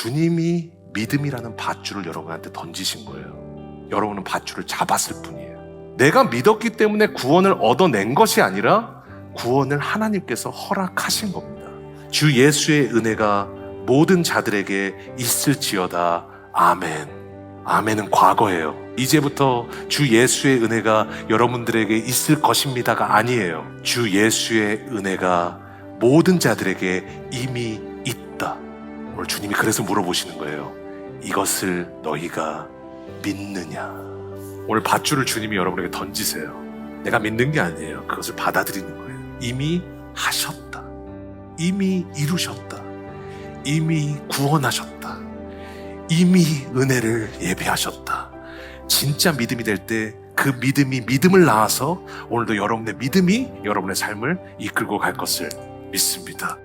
주님이 믿음이라는 밧줄을 여러분한테 던지신 거예요. 여러분은 밧줄을 잡았을 뿐이에요. 내가 믿었기 때문에 구원을 얻어낸 것이 아니라 구원을 하나님께서 허락하신 겁니다. 주 예수의 은혜가 모든 자들에게 있을지어다. 아멘. 아멘은 과거예요. 이제부터 주 예수의 은혜가 여러분들에게 있을 것입니다가 아니에요. 주 예수의 은혜가 모든 자들에게 이미 있다. 오늘 주님이 그래서 물어보시는 거예요. 이것을 너희가 믿느냐? 오늘 밧줄을 주님이 여러분에게 던지세요. 내가 믿는 게 아니에요. 그것을 받아들이는 거예요. 이미 하셨다. 이미 이루셨다. 이미 구원하셨다. 이미 은혜를 예배하셨다. 진짜 믿음이 될 때 그 믿음이 믿음을 낳아서 오늘도 여러분의 믿음이 여러분의 삶을 이끌고 갈 것을 믿습니다.